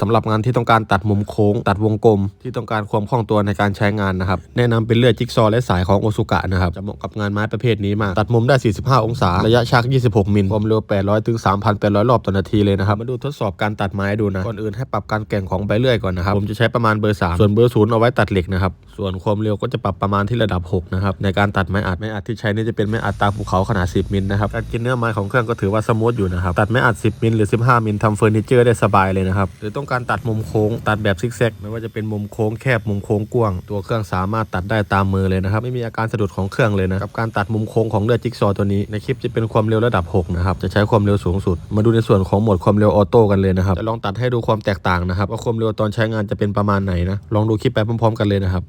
สำหรับงานที่ต้องการตัดมุมโค้ง ตัดวงกลม ที่ต้องการความคล่องตัวในการใช้งานนะครับแนะนำเป็นเลือดจิ๊กซอและสายของโอซุกะนะครับจะเหมาะกับงานไม้ประเภทนี้มากตัดมุมได้ 45 องศา ระยะชัก 26 มิลความเร็ว 800 ถึง 3,800 รอบต่อนาทีเลยนะครับมาดูทดสอบการตัดไม้ดูนะก่อนอื่นให้ปรับการแก่งของใบเลื่อยก่อนนะครับผมจะใช้ประมาณเบอร์3ส่วนเบอร์0เอาไว้ตัดเหล็กนะครับ ส่วนความเร็วก็จะปรับประมาณที่ระดับ 6 นะครับ ในการตัดไม้อัดไม้อัดที่ใช้นี่จะเป็นไม้อัดตาภูเขาขนาด 10 มิลนะครับการกินเนื้อไม้ของเครื่องก็ถือว่าสมูทอยู่นะครับ ตัดไม้อัด 10 มิลหรือ 15 มิลทำเฟอร์นิเจอร์ได้สบายเลยนะครับ หรือต้องการตัดมุมโค้ง ตัดแบบซิกแซก ไม่ว่าจะเป็นมุมโค้งแคบมุมโค้งกว้าง ตัวเครื่องสามารถตัดได้ตามมือเลยนะครับ ไม่มีอาการสะดุดของเครื่องเลยนะ กับการตัดมุมโค้งของเลือดจิ๊กซอตัวนี้ ในคลิปจะเป็นความเร็วระดับ 6 นะครับ จะใช้ความเร็วสูงสุด มาดูในส่วนของโหมดความเร็วออโต้กันเลยนะครับ จะลองตัดให้ดูความแตกต่างนะครับว่าความเร็วตอนใช้งานจะเป็นประมาณไหนนะ ลองดูคลิปไปพร้อมๆ กันเลยนะครับ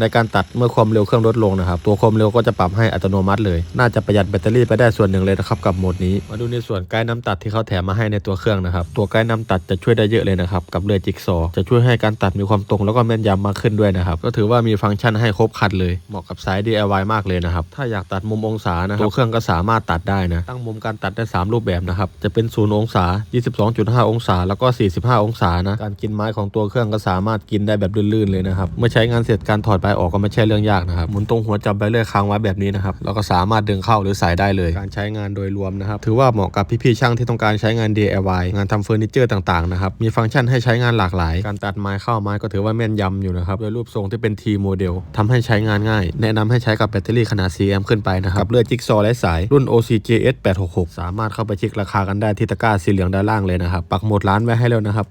ในการตัดเมื่อความเร็วเครื่องลดลงนะครับ ตัวความเร็วก็จะปรับให้อัตโนมัติเลย น่าจะประหยัดแบตเตอรี่ไปได้ส่วนหนึ่งเลยนะครับกับโหมดนี้ มาดูในส่วนไกด์น้ำตัดที่เขาแถมมาให้ในตัวเครื่องนะครับ ตัวไกด์น้ำตัดจะช่วยได้เยอะเลยนะครับกับเรือจิ๊กซอจะช่วยให้การตัดมีความตรงแล้วก็แม่นยำมากขึ้นด้วยนะครับ ก็ถือว่ามีฟังก์ชันให้ครบครันเลย เหมาะกับสาย DIY มากเลยนะครับ ถ้าอยากตัดมุมองศานะตัวเครื่องก็สามารถตัดได้นะ ตั้งมุมการตัดได้ 3 รูปแบบนะครับ จะเป็น 0 องศา 22.5 องศา แล้วก็ 45 องศานะ การกินไม้ของตัวเครื่องก็สามารถกินได้แบบลื่นๆเลยนะครับ เมื่อใช้งานเสร็จการถอดใบออกก็ไม่ใช่เรื่องยากนะครับหมุนตรงหัวจับใบเลื่อยค้างไว้แบบนี้นะครับแล้วก็สามารถดึงเข้าหรือใส่ได้เลยการใช้งานโดยรวมนะครับถือว่าเหมาะกับพี่ๆช่างที่ต้องการใช้งาน DIY งานทำเฟอร์นิเจอร์ต่างๆนะครับมีฟังก์ชันให้ใช้งานหลากหลาย การตัดไม้เข้าไม้ก็ถือว่าแม่นยำอยู่นะครับโดยรูปทรงที่เป็น T โมเดลทำให้ใช้งานง่าย แนะนำให้ใช้กับแบตเตอรี่ขนาด 4 แอมป์ขึ้นไปนะครับเลือดจิ๊กซอว์และสายรุ่น OCJS 866 สามารถเข้าไปเช็คราคากันได้ที่ตะกร้าสีเหลืองด้านล่างเลยนะครับปักหมดร้านไว้ให้แล้วนะครับ